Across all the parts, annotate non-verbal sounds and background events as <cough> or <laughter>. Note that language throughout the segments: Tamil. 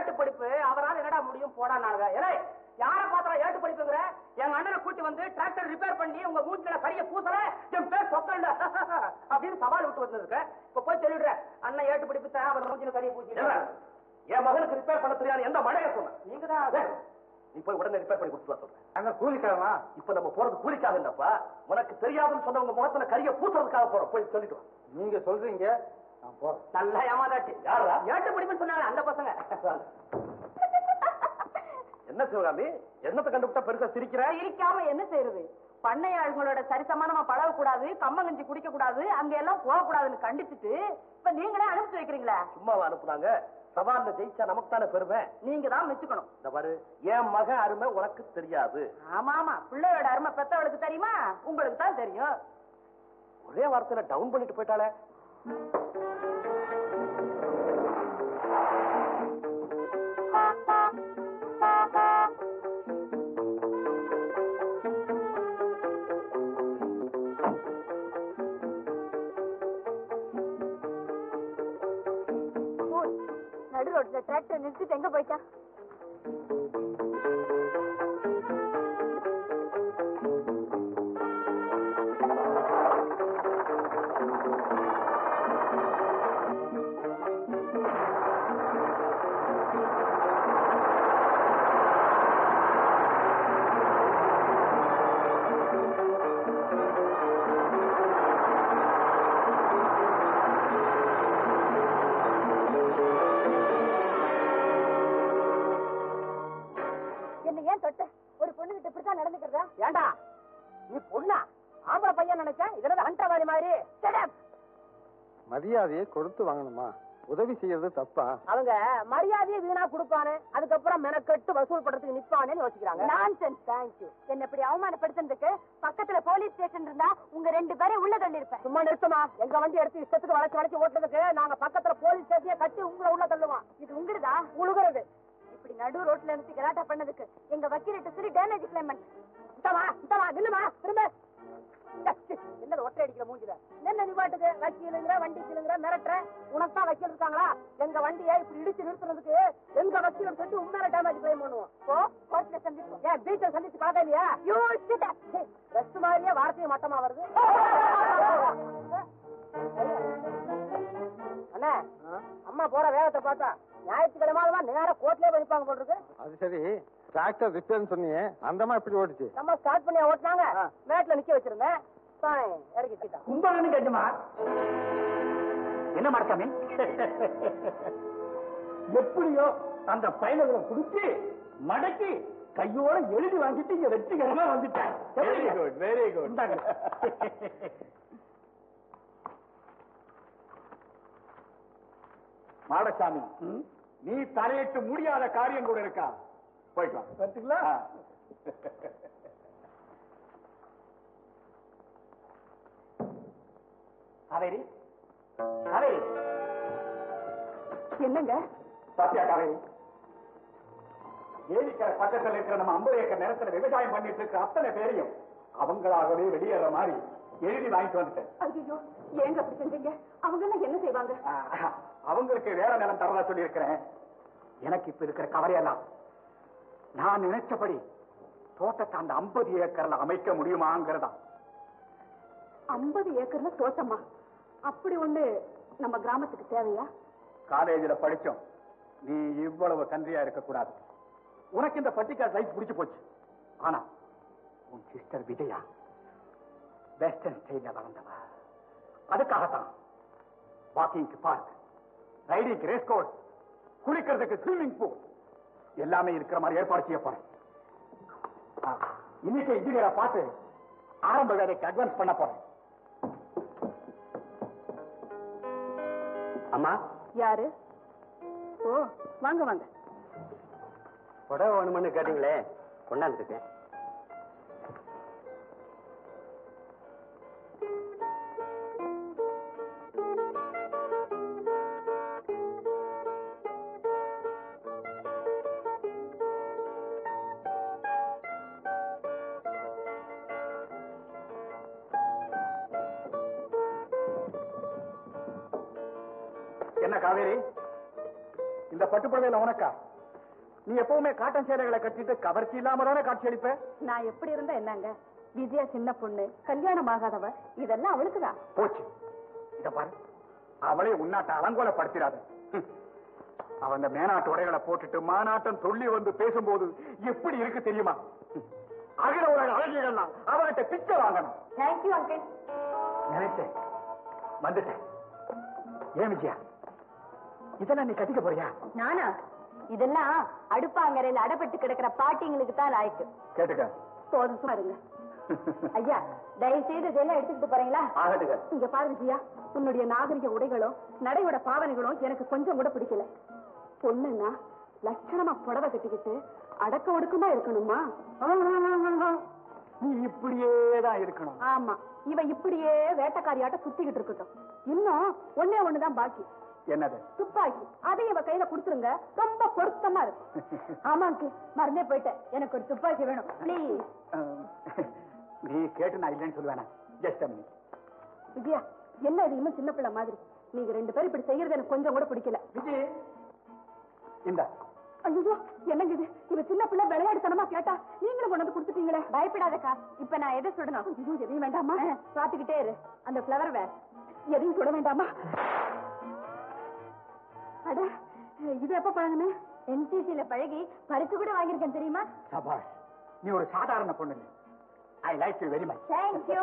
ஏட்டு படிப்பு அவரால் என்னடா முடியும்? போடா நாங்க ஏலே யார பாத்திரா ஏட்டு படிப்புங்கிற? எங்க அண்ணனை கூட்டி வந்து டிராக்டர் ரிப்பேர் பண்ணி உங்க மூஞ்சில கரிய பூசல என் பேர் சொத்தல்ல <laughs> அப்படின்னு சவால் விட்டு வந்திருக்க இப்ப போய் சொல்லிடுற அண்ணன் ஏட்டு படிப்பு தான் அவர் மூஞ்சில கரிய பூச்சி என் மகனுக்கு ரிப்பேர் பண்ண தெரியாது எந்த மழைய சொன்ன? நீங்க தான் நீ போய் உடனே ரிப்பேர் பண்ணி கொடுத்து வர சொல்றேன். அங்க கூலிக்காரமா இப்ப நம்ம போறது கூலிக்காக இல்லப்பா. உனக்கு தெரியாதுன்னு சொன்னவங்க முகத்துல கரிய பூசுறதுக்காக போறோம். போய் சொல்லிட்டு. நீங்க சொல்றீங்க நல்லா ஏமாதாச்சு யாரா ஏட்டு படிப்புன்னு சொன்னாங்க அந்த பசங்க. என்ன சிவகாமி? என்னத்தை கண்டுபிட்டா பெருசா சிரிக்கிற? இருக்காம என்ன செய்யறது பண்ணையாளர்களோட சரிசமானமா பழக கூடாது கம்மங்கஞ்சி குடிக்க கூடாது அங்க எல்லாம் போக கூடாதுன்னு கண்டிச்சுட்டு இப்ப நீங்களே அனுப்பிச்சு வைக்கிறீங்களா? சும்மாவா அனுப்புனாங்க? சவால்ல ஜெயிச்சா நமக்கு தானே பெருமை? நீங்க தான் மெச்சுக்கணும். இந்த பாரு என் மகன் அருமை உனக்கு தெரியாது. ஆமா ஆமா பிள்ளையோட அருமை பெத்தவளுக்கு தெரியுமா? உங்களுக்கு தான் தெரியும். ஒரே வார்த்தையில டவுன் பண்ணிட்டு போயிட்டாளே. ரோட்ல டிராக்டர் நிறுத்திட்டு எங்க போயிட்டா என்ன நீ பொண்ணா? ஆம்பளை பையன் நினைச்சேன் இதெல்லாம் அண்டவாளி மாதிரி. மரியாதையை கொடுத்து வாங்கணுமா? உதவி செய்யறது தப்பா? அவங்க மரியாதையை வீணா கொடுப்பானே அதுக்கப்புறம் மெனக்கெட்டு வசூல் பண்றதுக்கு நிப்பானேன்னு யோசிக்கிறாங்க. நான்சென்ஸ் தேங்க்யூ என்ன இப்படி அவமானப்படுத்துறதுக்கு பக்கத்துல போலீஸ் ஸ்டேஷன் இருந்தா உங்க ரெண்டு பேரையும் உள்ள தள்ளிருப்பேன் சும்மா நிறுத்தமா? எங்க வண்டி எடுத்து இஷ்டத்துக்கு வளைச்சு வளைச்சு ஓட்டுறதுக்கு நாங்க பக்கத்துல போலீஸ் ஸ்டேஷனை கட்டி உங்களை உள்ள தள்ளுவோம். இது உங்களுதா? உழுகுறது. இப்படி நடு ரோட்ல இருந்து கலாட்டா பண்ணதுக்கு எங்க வக்கீலிட்ட சொல்லி டேமேஜ் கிளைம் பண்ணு. இந்தமா இந்தமா நில்லுமா திரும்ப. என்ன ஒட்டை அடிக்கிற மூஞ்சில? என்ன நீ பாட்டுக்கு? வக்கீலுங்கிற வண்டி கீழுங்கிற மிரட்டுற? உனக்கு வக்கீல் இருக்காங்களா? எங்க வண்டியை இப்படி இடிச்சு நிறுத்துறதுக்கு எங்க வக்கீல் சொல்லி உண்மையில டேமேஜ் கிளைம் பண்ணுவோம். போ கோர்ட்ல சந்திப்போம். ஏன் பீச்சை சந்திச்சு பார்த்தா இல்லையா? யூ ரெஸ்ட் மாதிரியே வார்த்தையும் மட்டமா வருது. அண்ணா அம்மா போற வேகத்தை பார்த்தா ஞாயிற்றுக்கிழமை நேரா கோர்ட்லயே போல் இருக்கு. அது சரி. டிராக்டர் ரிப்பேர்னு சொன்னியே அந்தமா இப்படி ஓடிச்சு? நம்ம ஸ்டார்ட் பண்ணி ஓட்டினாங்க. மேட்ல நிக்க வச்சிருந்தேன். சாய், இறக்கி வச்சுட்டான். கும்பகன்னு கேட்டுமா? என்ன மாட்டாமே எப்படியோ அந்த பயணங்களை குடிச்சு மடக்கி கையோட எழுதி வாங்கிட்டு இங்க வெற்றிகரமா வந்துட்டேன். Very good very good Madasamy நீ தலையிட்டு முடியாத காரியம் கூட இருக்கா? வா பார்த்துங்களா காவேரி காவேரி. என்னங்க? சத்யா காவேரி. ஏரிக்கரை பக்கத்துல இருக்கிற நம்ம ஐம்பது ஏக்கர் நிலத்துல விவசாயம் பண்ணிட்டு இருக்கிற அத்தனை பேரையும் அவங்களாகவே வெளியேற மாதிரி எழுதி வாங்கிட்டு வந்துட்டேன். ஐயோ ஏங்க அப்படி செஞ்சீங்க? அவங்க எல்லாம் என்ன செய்வாங்க? அவங்களுக்கு வேற நிலம் தரதா சொல்லி இருக்கிறேன் எனக்கு இப்ப இருக்கிற கவலையெல்லாம் நான் நினைச்சபடி தோட்டத்தை அந்த ஐம்பது ஏக்கர்ல அமைக்க முடியுமாங்கிறதா? ஐம்பது ஏக்கர்ல தோட்டமா? அப்படி ஒண்ணு நம்ம கிராமத்துக்கு தேவையா? காலேஜ்ல படிச்சோம். நீ இவ்வளவு கன்றியா இருக்க கூடாது உனக்கு இந்த பட்டிக்கார் லைஃப் பிடிச்சு போச்சு. ஆனா உன் சிஸ்டர் விஜயா வெஸ்டர்ன் ஸ்டைல வளர்ந்தவ. அதுக்காகத்தான் வாக்கிங்க்கு பார்க் ரைடிங் ரேஸ் கோர்ஸ் குளிக்கிறதுக்கு ஸ்விம்மிங் பூல் எல்லாமே இருக்கிற மாதிரி ஏற்பாடு செய்ய போறேன். ஆ, இன்னைக்கு இன்ஜினியரை பார்த்து ஆரம்ப வேலைக்கு அட்வான்ஸ் பண்ண போறேன். அம்மா? யாரு? ஓ வாங்க வாங்க. புடவை வேணும்னு கேட்டீங்களே கொண்டாந்துருக்கேன் என்ன காவேரி? இந்த பட்டுப்புடவையில உனக்கா? நீ எப்பவுமே காட்டன் சேலைகளை கட்டிட்டு கவர்ச்சி இல்லாம தானே காட்சி அளிப்ப? நான் எப்படி இருந்தா என்னங்க? விஜயா சின்ன பொண்ணு கல்யாணம் ஆகாதவ இதெல்லாம் அவளுக்குதான் போச்சு. இத பாரு. அவளே உன்னாட்ட அலங்கோலப்படுத்திடாத. அவன் அந்த மேனாட்டு உடைகளை போட்டுட்டு மாநாட்டம் சொல்லி வந்து பேசும்போது எப்படி இருக்கு தெரியுமா. அகில உலக அழகிகள்லாம் அவகிட்ட பிச்சை வாங்கணும். தேங்க்யூ அங்கிள் நினைச்சேன். வந்துட்டேன். ஏன் விஜயா? இதெல்லாம் நீ கட்டிக்க போறியா? நானா? இதெல்லாம் அடுப்பாங்கரையில அடப்பட்டு கிடக்கிற பாட்டிங்களுக்கு தான் லாய்க்கு. கேட்டுக்க. போதும் இருங்க. ஐயா தயவு செய்து இதெல்லாம் எடுத்துக்கிட்டு போறீங்களா? ஆகட்டுங்க இங்க பாருங்க ஜியா உன்னுடைய நாகரிக உடைகளும் நடையோட பாவனைகளும் எனக்கு கொஞ்சம் கூட பிடிக்கல. பொண்ணுன்னா லட்சணமா புடவை கட்டிக்கிட்டு அடக்க ஒடுக்கமா இருக்கணுமா? நீ இப்படியே தான் இருக்கணும். ஆமா இவ இப்படியே வேட்டக்காரியாட்ட சுத்திக்கிட்டு இருக்கட்டும். இன்னும் ஒண்ணே ஒண்ணுதான் பாக்கி. என்னது? துப்பாக்கி. அதையும் இவ கையில கொடுத்துருங்க. ரொம்ப பொருத்தமா இருக்கும் <laughs> ஆமாக்கு மறந்தே போயிட்டேன். எனக்கு ஒரு துப்பாக்கி வேணும். ப்ளீஸ் நீ கேட்டு நான் இல்லைன்னு சொல்லுவேனா? ஜஸ்ட் விஜயா என்ன இது? இன்னும் சின்ன பிள்ளை மாதிரி. நீங்க ரெண்டு பேரும் இப்படி செய்யறது எனக்கு கொஞ்சம் கூட பிடிக்கல. விஜய் இந்த. ஐயோ என்னங்க இது? இவ சின்ன பிள்ளை விளையாடுத்தனமா கேட்டா நீங்களும் கொண்டு வந்து கொடுத்துட்டீங்களே. பயப்படாதக்கா. இப்ப நான் எதை சுடணும்? ஐயோ எதையும் வேண்டாமா பாத்துக்கிட்டே இரு. அந்த ஃபிளவர் வேர் எதையும் சுட வேண்டாமா அட இது எப்ப பழகுன? என்சிசில பழகி பரிசு கூட வாங்கியிருக்கேன் தெரியுமா? சபாஷ் நீ ஒரு சாதாரண பொண்ணு I like you very much thank you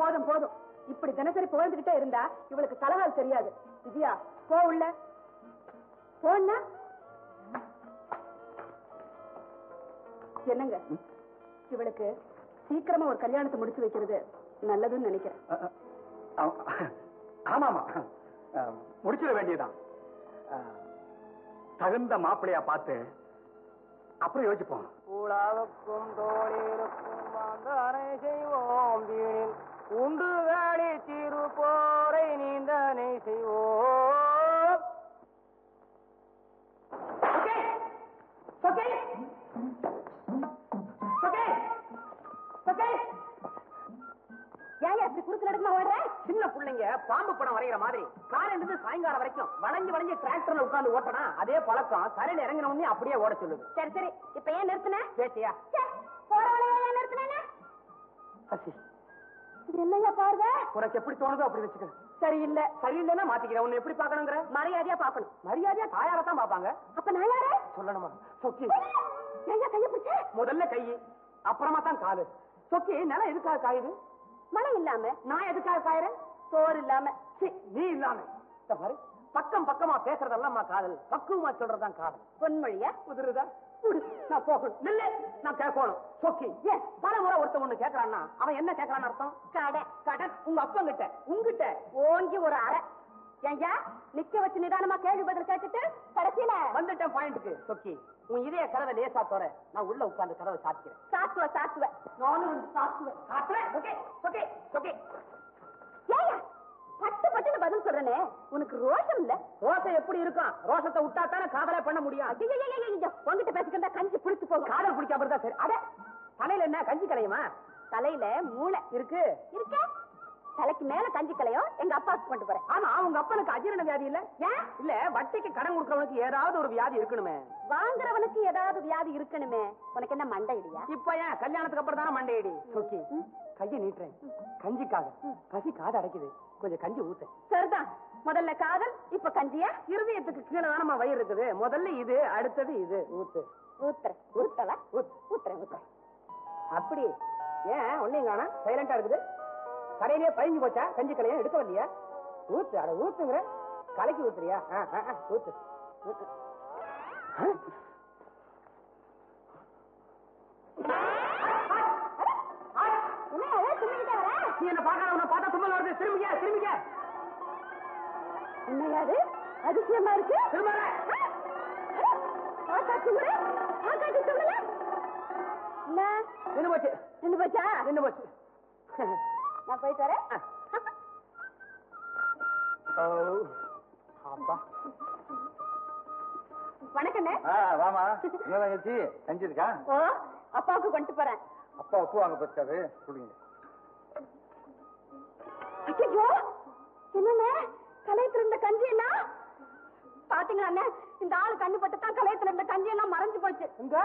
போதும் போதும். இப்படி தினசரி புகழ்ந்துகிட்டே இருந்தா இவளுக்கு தலகால் தெரியாது. விஜயா போ உள்ள. போன்னா? என்னங்க? இவளுக்கு சீக்கிரமா ஒரு கல்யாணத்தை முடிச்சு வைக்கிறது நல்லதுன்னு நினைக்கிறேன். ஆமாமா முடிச்சிட வேண்டியதுதான். அஹ், தகுந்த மாப்பிள்ளையா பார்த்து அப்புறம் யோசிப்போம். உலாவுக்கும் தோழிருக்கும் வந்தனை செய்வோம். வீணில் உண்டு வேலை சிறு போரை நீந்தனை செய்வோம். ஏன் அப்படி குறுக்கு நடுக்கமா ஓடுற? சின்ன பிள்ளைங்க பாம்பு படம் வரைகிற மாதிரி காலையில இருந்து சாயங்காலம் வரைக்கும் வளைஞ்சு வளைஞ்சு டிராக்டர்ல உட்கார்ந்து ஓட்டனா அதே பழக்கம் கரையில இறங்கின உடனே அப்படியே ஓட சொல்லுது. சரி சரி. இப்ப ஏன் நிறுத்தின? பேச்சியா போற வழியில ஏன் நிறுத்தின பசி இது என்னையா பாருங்க உனக்கு எப்படி தோணுதோ அப்படி வச்சுக்க. சரியில்லை. சரியில்லைன்னா மாத்திக்கிறேன் உன்னை எப்படி பார்க்கணுங்கிற? மரியாதையா பாக்கணும் மரியாதையா தாயார தான் பாப்பாங்க அப்ப நான் யாரு? சொல்லணுமா? சொக்கி. ஏயா கைய பிடிச்ச? முதல்ல கை அப்புறமா தான் காலு. சொக்கி நிலம் எதுக்காக காயுது? மழை இல்லாம நான் எதுக்காக காயறேன் சோறு இல்லாம. நீ இல்லாம. பாரு பக்கம் பக்கமா பேசுறதெல்லாம் காதல். பக்குவமா சொல்றதுதான் காதல். பொன்மொழியா? குதிருதா குடு நான் போகணும். நில்லு நான் கேட்கணும் சொக்கி. ஏன்? பல முறை ஒருத்தன் ஒண்ணு கேட்கறான்னா அவன் என்ன கேட்கறான்னு அர்த்தம்? கடை. கடன் உங்க அப்பா கிட்ட உங்ககிட்ட ஓங்கி ஒரு அரை ஏய்யா நிக்க வச்சு நிதானமா கேள்வி பதில் கேட்டுட்டு கடைசியில வந்துட்டேன் பாயிண்ட்டுக்கு சொக்கி. உன் இதய கதவை லேசா தோற. நான் உள்ள உட்கார்ந்து கதவை சாத்திக்கிறேன். சாத்துவ சாத்துவ. நானும் வந்து சாத்துவேன். ஓகே ஓகே ஓகே ஏய்யா பட்டு பட்டுன்னு பதில் சொல்றனே. உனக்கு ரோஷம் இல்ல? ரோசை எப்படி இருக்கும் ரோசத்தை விட்டா தானே காதலே பண்ண முடியும். உங்ககிட்ட பேசிக்கிட்டா கஞ்சி புடிச்சு போகும். காதல் பிடிக்காம இருந்தா சரி. அட தலையில என்ன கஞ்சி கலையுமா? தலையில மூளை. இருக்கு. இருக்க. தலைக்கு மேல கஞ்சி கலையும் எங்க அப்பாவுக்கு கொண்டு போறேன். ஆமா உங்க அப்பனுக்கு அஜீரண வியாதி இல்ல? ஏன் இல்ல வட்டிக்கு கடன் கொடுக்கறவனுக்கு ஏதாவது ஒரு வியாதி இருக்கணுமே. வாங்குறவனுக்கு ஏதாவது வியாதி இருக்கணுமே. உனக்கு என்ன மண்டை இடியா இப்ப ஏன்? கல்யாணத்துக்கு அப்புறம் தானே மண்டையடி ஓகே கையை நீட்டுறேன். கஞ்சிக்காக. பசி காது அடைக்குது. கொஞ்சம் கஞ்சி ஊத்து. சரிதான். முதல்ல காதல் இப்ப கஞ்சியா? இருதயத்துக்கு கீழே தானம்மா வயிறு இருக்குது. முதல்ல இது அடுத்தது இது. ஊத்து. ஊத்துற ஊத்தல ஊத்து. ஊத்துறேன் ஊத்துறேன். அப்படி. ஏன்? ஒன்னையும் காணா சைலண்டா இருக்குது. கடையிலேயே பயஞ்சு போச்சா? கஞ்சி கலையா எடுக்க வரலையா? ஊத்து அட ஊத்துங்கிற. கலைக்கு ஊத்துறியா? ஊத்து. நீ என்ன பார்க்காத உன்னை பார்த்தா தும்மல் வருது. திரும்பிக்க திரும்பிக்க. என்னையாது அதிசயமா இருக்கு. திரும்ப ஆகாச்சு முறை ஆகாச்சு சொல்லுங்க. என்ன? நின்னு போச்சு. நின்னு போச்சா? நின்னு போச்சு. நான் போயிட்டு வரேன். ஓ, அப்பா. வணக்கண்ணே வாமா. என்ன தங்கச்சி செஞ்சிருக்கா ஓ அப்பாவுக்கு கொண்டு போறேன். அப்பா உப்பு வாங்க போச்சாரு ஐயோ என்னண்ணே? கலையத்துல இருந்த கஞ்சி எல்லாம் பார்த்து பாத்தீங்களா அண்ணே இந்த ஆளு கண்ணு பட்டு தான் கலையத்துல இந்த கஞ்சி எல்லாம் மறைஞ்சு போச்சு. இந்த.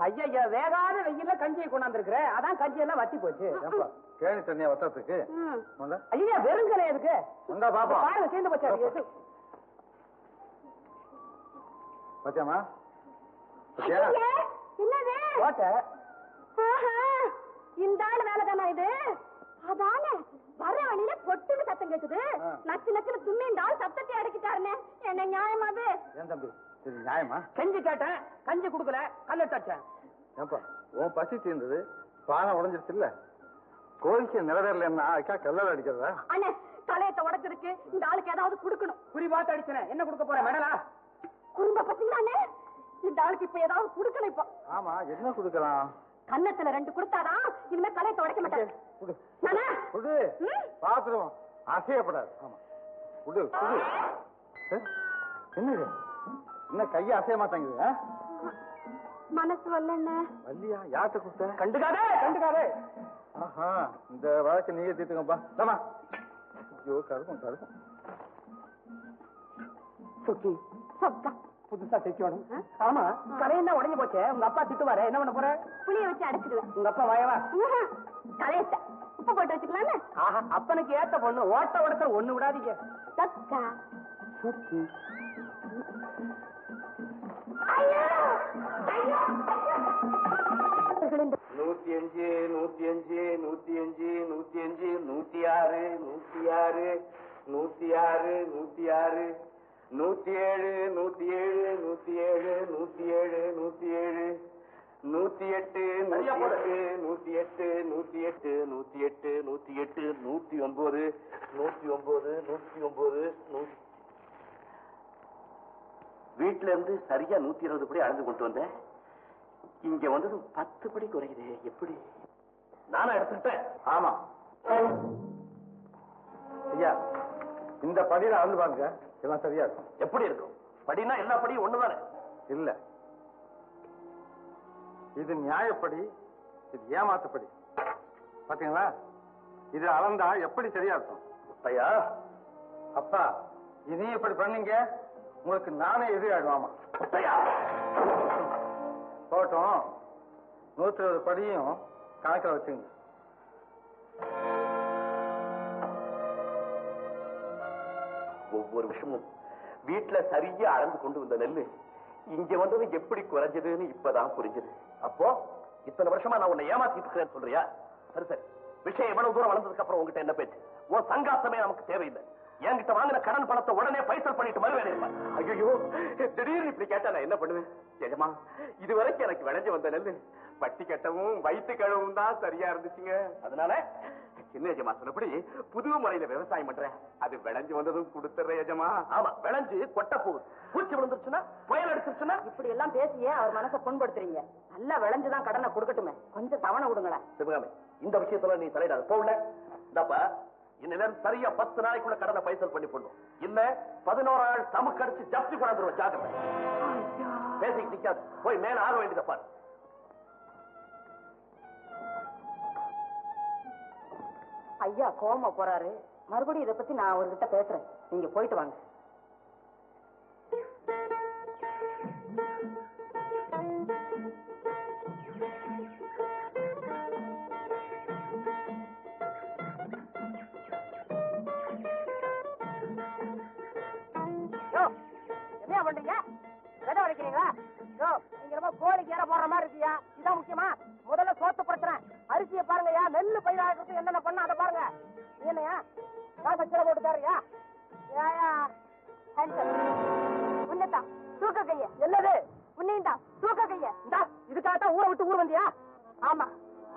ஐயா வேகாத வெயில்ல கஞ்சியை கொண்டாந்துருக்குற? அதான் கஞ்சி எல்லாம் வத்தி போச்சு. கேணி தண்ணியா வத்தத்துக்கு. ஐயா வெறுங்கலை எதுக்கு பாருங்க சேர்ந்து போச்சு இந்த ஆளு வேலை தானே இது? அதானே? வழியில பொட்டுன்னு சத்தம் கேக்குது. நச்சு நச்சுன்னு தும்மி இந்த ஆள் சத்தத்தை அடக்கிட்டாருனே என்ன நியாயமா அது? ஏன் தம்பி இது நியாயமா? கஞ்சி கேட்டேன். கஞ்சி குடுக்கல. கல்ல ஏப்பா உன் பசி தீர்ந்தது பானை உடஞ்சிருச்சு இல்ல கோரிக்கை நிறைவேறலன்னா அதுக்கா கல்லல் அடிக்கிறதா? அண்ணே தலையத்தை உடைச்சிருக்கு. இந்த ஆளுக்கு ஏதாவது கொடுக்கணும். குறி பார்த்து அடிச்சேன் என்ன கொடுக்க போற மெடலா? குறும்ப பசங்களா அண்ணே? இந்த ஆளுக்கு இப்ப ஏதாவது கொடுக்கணும் இப்போ. ஆமா என்ன கொடுக்கலாம்? கன்னத்துல ரெண்டு கொடுத்தாதான் இனிமே தலையத்தை உடைக்க மாட்டேன்? பாத்துருவோம் அசையப்படாது. ஆமா. குடு குடு ஏ, என்னது? என்ன கையை அசைய மாட்டேங்குது ஆ? மனசு வரலண்ணே. வள்ளியா? யார்கிட்ட கொடுத்த? கண்டுக்காதே கண்டுக்காதே. ஆஹா இந்த வழக்கு நீங்க தீர்த்துங்கப்பா தமா ஐயோ கருக்கும் கருக்கும் சுக்கி சொக்கா. புதுசா தைக்கணும். ஆமா கலையெல்லாம் உடஞ்சு போச்சே. உங்க அப்பா திட்டுவாரு என்ன பண்ண போற? புளிய வச்சு அடைச்சிடுவேன். உங்க அப்பா வயவா? ம்ஹும். தலையத்தை உப்பு போட்டு வச்சுக்கலாம்ல? ஆஹா அப்பனுக்கு ஏத்த பொண்ணு ஓட்ட உடத்த ஒண்ணு விடாதீங்க. சொக்கா. நூத்தி அஞ்சு நூத்தி அஞ்சு நூத்தி அஞ்சு நூத்தி அஞ்சு நூத்தி ஆறு நூத்தி ஆறு நூத்தி ஆறு நூத்தி ஆறு. நூத்தி ஏழு நூத்தி ஏழு நூத்தி ஏழு நூத்தி ஏழு நூத்தி ஏழு நூத்தி எட்டு நூத்தி எட்டு நூத்தி எட்டு நூத்தி எட்டு நூத்தி எட்டு நூத்தி எட்டு நூத்தி ஒன்பது நூத்தி ஒன்பது நூத்தி ஒன்பது வீட்டுல இருந்து சரியா நூத்தி இருபது படி அளந்து கொண்டு வந்தேன். இங்க வந்தது பத்து படி குறையுது எப்படி? நானா எடுத்துக்கிட்டேன். ஆமா. ஐயா இந்த படியில அளந்து பாருங்க. எல்லாம் சரியா இருக்கும். எப்படி இருக்கும்? படினா எல்லா படியும் ஒண்ணுதானே? இல்ல. இது நியாயப்படி இது ஏமாத்துப்படி. பாத்தீங்களா? இது அளந்தா எப்படி சரியா இருக்கும்? ஐயா அப்பா இனி இப்படி பண்ணீங்க உங்களுக்கு நானே எதிராடுவாமா ஐயா போகட்டும். நூத்தி இருபது படியும் கணக்கில் வச்சுங்க. ஒவ்வொரு விஷயமும் வீட்டுல சரியா அளந்து கொண்டு வந்த நெல்லு இங்க வந்தது எப்படி குறைஞ்சதுன்னு இப்பதான் புரிஞ்சது. அப்போ இத்தனை வருஷமா நான் உன்னை ஏமாத்திட்டு இருக்கிறேன் சொல்றியா? சரி சரி. விஷயம் எவ்வளவு தூரம் வளர்ந்ததுக்கு அப்புறம் உங்ககிட்ட என்ன பேச்சு? உன் சங்காசமே நமக்கு தேவையில்லை. என்கிட்ட வாங்கின கடன் பணத்தை உடனே பைசல் பண்ணிட்டு மறுவேலை ஐயோ திடீர்னு இப்படி கேட்டா நான் என்ன பண்ணுவேன்? எஜமா இது வரைக்கும் எனக்கு விளைஞ்சு வந்த நெல்லு வட்டி கட்டவும் வயிற்று கழுவும் தான் சரியா இருந்துச்சுங்க. அதனால சின்ன எஜமா சொன்னபடி புது முறையில விவசாயம் பண்றேன். அது விளைஞ்சு வந்ததும் கொடுத்துறேன் எஜமா. ஆமா விளைஞ்சு கொட்ட போகுது பூச்சி விழுந்துருச்சுன்னா புயல் அடிச்சிருச்சுன்னா இப்படி எல்லாம் பேசியே அவர் மனசை புண்படுத்துறீங்க? நல்லா விளைஞ்சுதான் கடனை கொடுக்கட்டுமே. கொஞ்சம் தவணை விடுங்களேன் சிவகாமி இந்த விஷயத்துல நீ தலையிடாத. போகல இந்தப்பா இன்னில சரியா பத்து நாளைக்குள்ள கடனை பைசல் பண்ணி போடணும். இல்ல பதினோரு நாள் சமுக்கடிச்சு ஜப்தி கொண்டாந்துருவோம். ஜாக்கிரதை. பேசிக்கிட்டு நிக்காது. போய் மேல ஆக வேண்டியதை பாரு. ஐயா கோமா போறாரு. மறுபடியும் இதை பத்தி நான் அவர்கிட்ட பேசுறேன். நீங்க போயிட்டு வாங்க. என்ன பண்றீங்க? விதை உடைக்கிறீங்களா நீங்க ரொம்ப கோழிக்கு ஏற போற மாதிரி இருக்கியா? காசை கீழே போட்டு தர்றியா? ஏயா உன்னதான் தூக்க கைய. என்னது? உன்னையும் தான் தூக்க கைய. இந்தா இதுக்காகத்தான் ஊரை விட்டு ஊர் வந்தியா? ஆமா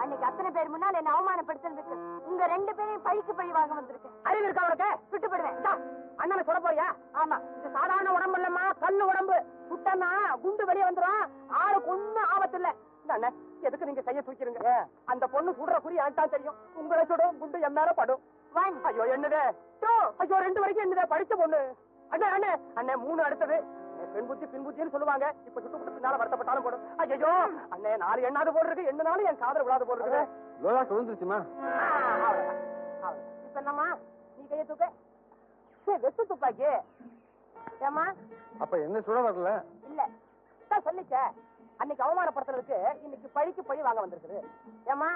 அன்னைக்கு அத்தனை பேர் முன்னால் என்ன அவமானப்படுத்தினதுக்கு உங்க ரெண்டு பேரையும் பழிக்கு பழி வாங்க வந்திருக்கேன். அறிவு இருக்கா உனக்கு? விட்டு போடுவேன் இந்தா, அண்ணனை சொல்ல போறியா? ஆமா. இது சாதாரண உடம்பு இல்லம்மா கல்லு உடம்பு. சுட்டனா குண்டு வெளியே வந்துரும். ஆளுக்கு ஒண்ணும் ஆபத்து இல்ல அண்ணன் எதுக்கு நீங்க கைய தூக்கிருங்க? அந்த பொண்ணு சுடுற குறி ஆட்டா தெரியும். உங்களை சுடும் குண்டு என் மேல படும். ஒன் ஐயோ என்னது? டூ ஐயோ ரெண்டு வரைக்கும் என்னது? படிச்ச பொண்ணு. அண்ணே அண்ணே. அண்ணே மூணு அடுத்தது. பெண் புத்தி பின் புத்தின்னு சொல்லுவாங்க. இப்ப சுட்டு புட்டு பின்னால வருத்தப்பட்டாலும் போடும். ஐயோ அண்ணே நாலு எண்ணாவது போடுறதுக்கு எண்ணாலும் என் காதல் விழாது போடுறது லோலா இப்ப என்னம்மா? நீ கைய தூக்க. வெட்டு துப்பாக்கி. ஏமா அப்ப என்ன சுட வரல? இல்ல. சொல்லிச்ச அன்னைக்கு அவமானப்படுத்துறதுக்கு இன்னைக்கு பழிக்கு பழி வாங்க வந்திருக்குது. ஏமா